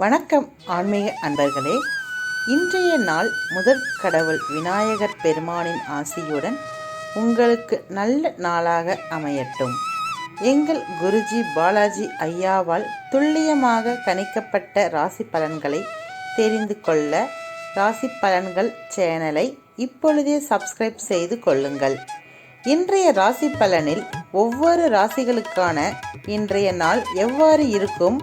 வணக்கம் ஆன்மீக அன்பர்களே. இன்றைய நாள் முதற் கடவுள் விநாயகர் பெருமானின் ஆசியுடன் உங்களுக்கு நல்ல நாளாக அமையட்டும். எங்கள் குருஜி பாலாஜி ஐயாவால் துல்லியமாக கணிக்கப்பட்ட ராசி பலன்களை தெரிந்து கொள்ள ராசி பலன்கள் சேனலை இப்பொழுதே சப்ஸ்கிரைப் செய்து கொள்ளுங்கள். இன்றைய ராசி பலனில் ஒவ்வொரு ராசிகளுக்கான இன்றைய நாள் எவ்வாறு இருக்கும்?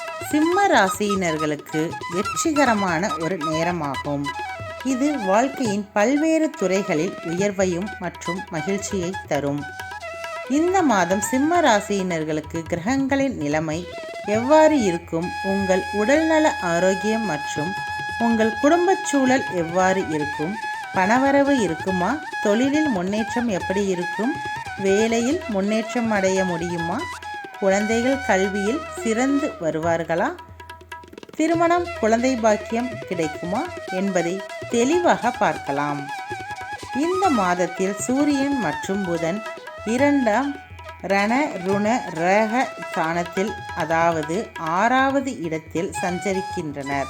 சிம்ம ராசியினர்களுக்கு வெற்றிகரமான ஒரு நேரமாகும். இது வாழ்க்கையின் பல்வேறு துறைகளில் உயர்வையும் மற்றும் மகிழ்ச்சியை தரும். இந்த மாதம் சிம்ம ராசியினர்களுக்கு கிரகங்களின் நிலைமை எவ்வாறு இருக்கும்? உங்கள் உடல்நல ஆரோக்கியம் மற்றும் உங்கள் குடும்பச் சூழல் எவ்வாறு இருக்கும்? பணவரவு இருக்குமா? தொழிலில் முன்னேற்றம் எப்படி இருக்கும்? வேலையில் முன்னேற்றம் அடைய முடியுமா? குழந்தைகள் கல்வியில் சிறந்து வருவார்களா? திருமணம் குழந்தை பாக்கியம் கிடைக்குமா என்பதை தெளிவாக பார்க்கலாம். இந்த மாதத்தில் சூரியன் மற்றும் புதன் இரண்டாம் ரண ருண ரக ஸ்தானத்தில் அதாவது ஆறாவது இடத்தில் சஞ்சரிக்கின்றனர்.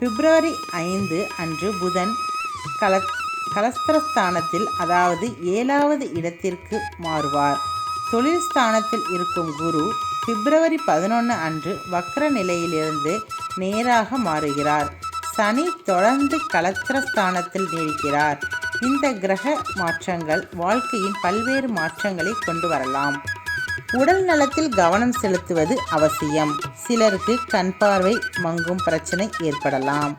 பிப்ரவரி ஐந்து அன்று புதன் கல கலஸ்திரஸ்தானத்தில் அதாவது ஏழாவது இடத்திற்கு மாறுவார். தொழில் ஸ்தானத்தில் இருக்கும் குரு பிப்ரவரி பதினொன்று அன்று வக்ர நிலையிலிருந்து நேராக மாறுகிறார். சனி தொடர்ந்து கலத்திரஸ்தானத்தில் நீடிக்கிறார். இந்த கிரக மாற்றங்கள் வாழ்க்கையின் பல்வேறு மாற்றங்களை கொண்டு வரலாம். உடல் நலத்தில் கவனம் செலுத்துவது அவசியம். சிலருக்கு கண் பார்வை மங்கும் பிரச்சனை ஏற்படலாம்.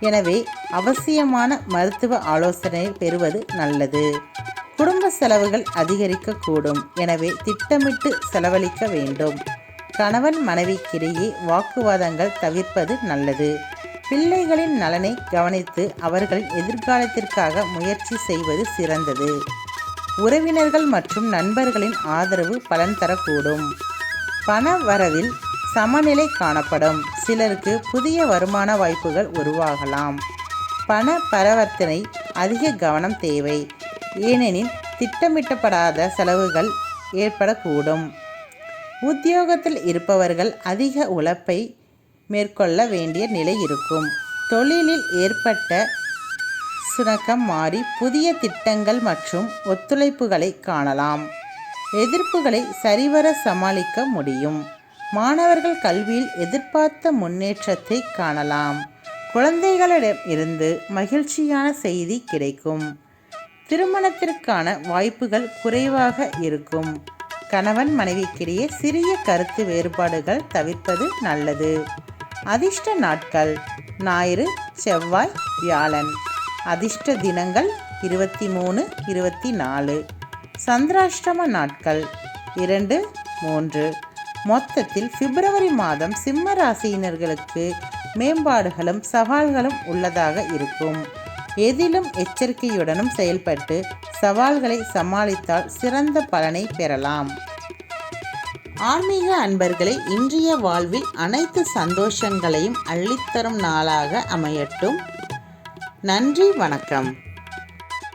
எனவே அவசியமான மருத்துவ ஆலோசனை பெறுவது நல்லது. குடும்ப செலவுகள் அதிகரிக்கக்கூடும். எனவே திட்டமிட்டு செலவழிக்க வேண்டும். கணவன் மனைவிக்கிடையே வாக்குவாதங்கள் தவிர்ப்பது நல்லது. பிள்ளைகளின் நலனை கவனித்து அவர்களின் எதிர்காலத்திற்காக முயற்சி செய்வது சிறந்தது. உறவினர்கள் மற்றும் நண்பர்களின் ஆதரவு பலன் தரக்கூடும். பண வரவில் சமநிலை காணப்படும். சிலருக்கு புதிய வருமான வாய்ப்புகள் உருவாகலாம். பண பரிவர்த்தனை அதிக கவனம் தேவை. ஏனெனில் திட்டமிட்டப்படாத செலவுகள் ஏற்படக்கூடும். உத்தியோகத்தில் இருப்பவர்கள் அதிக உழைப்பை மேற்கொள்ள வேண்டிய நிலை இருக்கும். தொழிலில் ஏற்பட்ட சுணக்கம் மாறி புதிய திட்டங்கள் மற்றும் ஒத்துழைப்புகளை காணலாம். எதிர்ப்புகளை சரிவர சமாளிக்க முடியும். மாணவர்கள் கல்வியில் எதிர்பார்த்த முன்னேற்றத்தை காணலாம். குழந்தைகளிடம் இருந்து மகிழ்ச்சியான செய்தி கிடைக்கும். திருமணத்திற்கான வாய்ப்புகள் குறைவாக இருக்கும். கணவன் மனைவிக்கிடையே சிறிய கருத்து வேறுபாடுகள் தவிர்ப்பது நல்லது. அதிர்ஷ்ட நாட்கள். ஞாயிறு செவ்வாய் வியாழன். அதிர்ஷ்ட தினங்கள் இருபத்தி மூணு இருபத்தி நாலு சந்திராஷ்டம நாட்கள். இரண்டு மூன்று. மொத்தத்தில் பிப்ரவரி மாதம் சிம்ம ராசியினர்களுக்கு மேம்பாடுகளும் சவால்களும் உள்ளதாக இருக்கும். எதிலும் எச்சரிக்கையுடனும் செயல்பட்டு சவால்களை சமாளித்தால் சிறந்த பலனை பெறலாம். ஆன்மீக அன்பர்களை இன்றைய வாழ்வில் அனைத்து சந்தோஷங்களையும் அள்ளித்தரும் நாளாக அமையட்டும். நன்றி வணக்கம்.